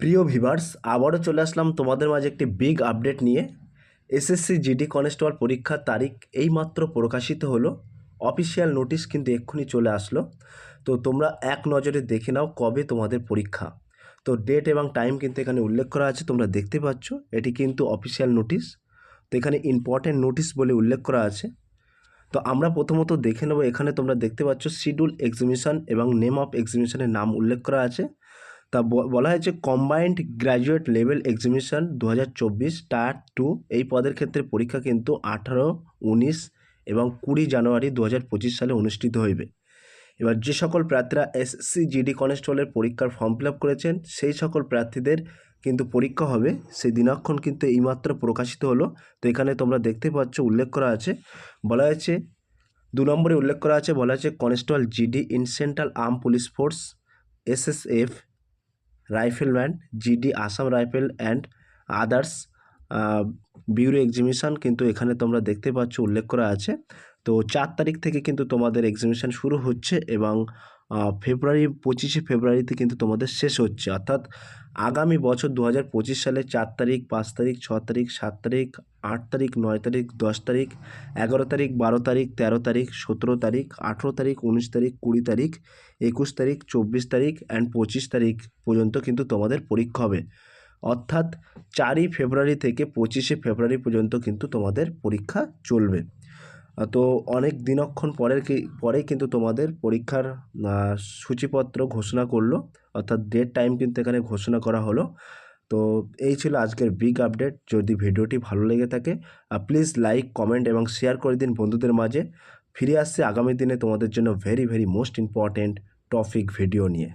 প্রিয় ভিভার্স, আবারও চলে আসলাম তোমাদের মাঝে একটি বিগ আপডেট নিয়ে। এসএসসি জিডি কনস্টেবল পরীক্ষার তারিখ এইমাত্র প্রকাশিত হলো। অফিসিয়াল নোটিশ কিন্তু এক্ষুনি চলে আসলো। তো তোমরা এক নজরে দেখে নাও কবে তোমাদের পরীক্ষা। তো ডেট এবং টাইম কিন্তু এখানে উল্লেখ করা আছে, তোমরা দেখতে পাচ্ছ। এটি কিন্তু অফিসিয়াল নোটিশ তো এখানে ইম্পর্ট্যান্ট নোটিশ বলে উল্লেখ করা আছে। তো আমরা প্রথমত দেখে নেব, এখানে তোমরা দেখতে পাচ্ছ শিডিউল এক্সিবিশন এবং নেম অফ এক্সিবিশনের নাম উল্লেখ করা আছে। তা বলা হয়েছে কম্বাইন্ড গ্র্যাজুয়েট লেভেল এক্সিবিশন দু হাজার চব্বিশ টায়ার টু এই পদের ক্ষেত্রে পরীক্ষা কিন্তু আঠারো, উনিশ এবং কুড়ি জানুয়ারি দু হাজার পঁচিশ সালে অনুষ্ঠিত হইবে। এবার যে সকল প্রার্থীরা এসসি জিডি কনস্টেবলের পরীক্ষার ফর্ম ফিল করেছেন, সেই সকল প্রার্থীদের কিন্তু পরীক্ষা হবে। সেই দিনাক্ষণ কিন্তু এইমাত্র প্রকাশিত হলো। তো এখানে তোমরা দেখতে পাচ্ছ, উল্লেখ করা আছে, বলা হয়েছে, দু নম্বরে উল্লেখ করা আছে, বলা আছে constable GD in central arm police force SSF rifleman gd assam rifle and others bureau exhibition কিন্তু এখানে তোমরা দেখতে পাচ্ছ, উল্লেখ করা আছে। তো চার তারিখ থেকে কিন্তু তোমাদের এক্সিবিশন শুরু হচ্ছে এবং ফেব্রুয়ারি, পঁচিশে ফেব্রুয়ারিতে কিন্তু তোমাদের শেষ হচ্ছে। অর্থাৎ আগামী বছর দু হাজার পঁচিশ সালে চার তারিখ, পাঁচ তারিখ, ছ তারিখ, সাত তারিখ, আট তারিখ, নয় তারিখ, দশ তারিখ, এগারো তারিখ, বারো তারিখ, তেরো তারিখ, সতেরো তারিখ, আঠেরো তারিখ, উনিশ তারিখ, কুড়ি তারিখ, একুশ তারিখ, চব্বিশ তারিখ অ্যান্ড পঁচিশ তারিখ পর্যন্ত কিন্তু তোমাদের পরীক্ষা হবে। অর্থাৎ চারই ফেব্রুয়ারি থেকে পঁচিশে ফেব্রুয়ারি পর্যন্ত কিন্তু তোমাদের পরীক্ষা চলবে। তো অনেক দিনক্ষণ পরের কি, পরেই কিন্তু তোমাদের পরীক্ষার সূচিপত্র ঘোষণা করল। অর্থাৎ ডেট টাইম কিন্তু এখানে ঘোষণা করা হলো। তো এই ছিল আজকের বিগ আপডেট যদি ভিডিওটি ভালো লেগে থাকে প্লিজ লাইক কমেন্ট এবং শেয়ার করে দিন বন্ধুদের মাঝে। ফিরে আসছে আগামী দিনে তোমাদের জন্য very very most important topic video নিয়ে।